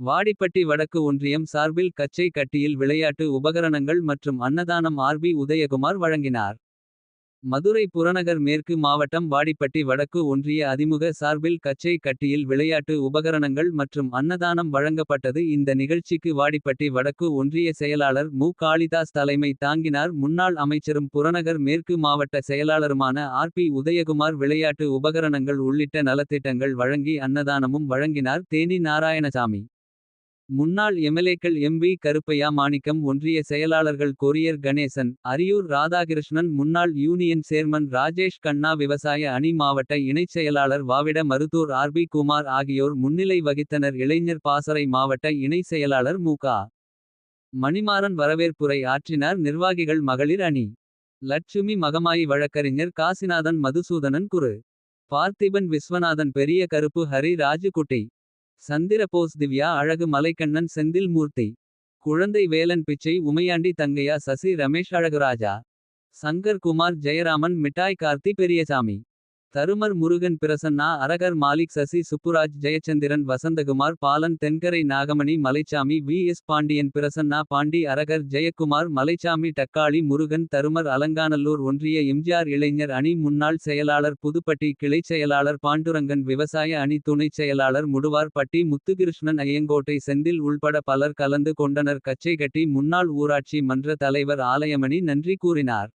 வாடிப்பட்டி வடக்கு ஒன்றியம் சார்பில் கச்சை கட்டியில் விளையாட்டு உபகரணங்கள் மற்றும் அன்னதானம் ஆர்பி உதயகுமார் வழங்கினார். மதுரை புறநகர் மேற்கு மாவட்டம் வாடிப்பட்டி வடக்கு ஒன்றிய அதிமுக சார்பில் கச்சை கட்டியில் விளையாட்டு உபகரணங்கள் மற்றும் அன்னதானம் வழங்கப்பட்டது இந்த நிகழ்ச்சிக்கு வாடிப்பட்டி வடக்கு ஒன்றிய செயலாளர் மு காளிதாஸ் தலைமை தாங்கினார் முன்னாள் அமைச்சரும் புறநகர் மேற்கு மாவட்ட செயலாளருமான ஆர்பி உதயகுமார் விளையாட்டு உபகரணங்கள் உள்ளிட்ட நலத்திட்டங்கள் வழங்கி அன்னதானமும் வழங்கினார் தேனி நாராயணசாமி. முன்னாள் எம்எல்ஏக்கள் எம்.வி. கருப்பையா மாணிக்கம் ஒன்றிய செயலாளர்கள் கொரியர் கணேசன். அரியூர் ராதாகிருஷ்ணன் முன்னாள் யூனியன் சேர்மன் ராஜேஷ் கண்ணா விவசாய அணி மாவட்ட இணைச் செயலாளர் வாவிட மருதூர் ஆர்பி குமார் ஆகியோர் முன்னிலை வகித்தனர் இளைஞர் பாசறை மாவட்ட இணை செயலாளர் முகா. மணிமாறன் வரவேற்புரை ஆற்றினார் நிர்வாகிகள் மகளிர் அணி. லட்சுமி மகமாயி வழக்கறிஞர் காசிநாதன் மதுசூதனன் குரு. பார்த்திபன் விஸ்வநாதன் பெரிய கருப்பு ஹரி ராஜுகுட்டி. சந்திரபோஸ் திவ்யா அழகு மலைக்கண்ணன் செந்தில் மூர்த்தி. குழந்தை வேலன் பிச்சை உமையாண்டி தங்கையா சசி ரமேஷ் அழகுராஜா. சங்கர் குமார் ஜெயராமன் மிட்டாய் கார்த்தி பெரியசாமி. தருமர் முருகன் பிரசன்னா அரகர் மாலிக் சசி சுப்புராஜ் ஜெயச்சந்திரன் வசந்தகுமார் பாலன் தென்கரை நாகமணி மலைச்சாமி வி. எஸ். பாண்டியன் பிரசன்னா பாண்டி அரகர் ஜெயக்குமார் மலைச்சாமி டக்காளி முருகன் தருமர் அலங்காநல்லூர் ஒன்றிய எம்ஜிஆர் இளைஞர் அணி முன்னாள் செயலாளர் புதுப்பட்டி கிளைச் செயலாளர் பாண்டுரங்கன் விவசாய அணி துணைச் செயலாளர் முடுவார்பட்டி முத்துகிருஷ்ணன் ஐயங்கோட்டை செந்தில் உள்பட பலர் கலந்து கொண்டனர். கச்சைகட்டி முன்னாள் ஊராட்சி மன்ற தலைவர் ஆலயமணி நன்றி கூறினார்.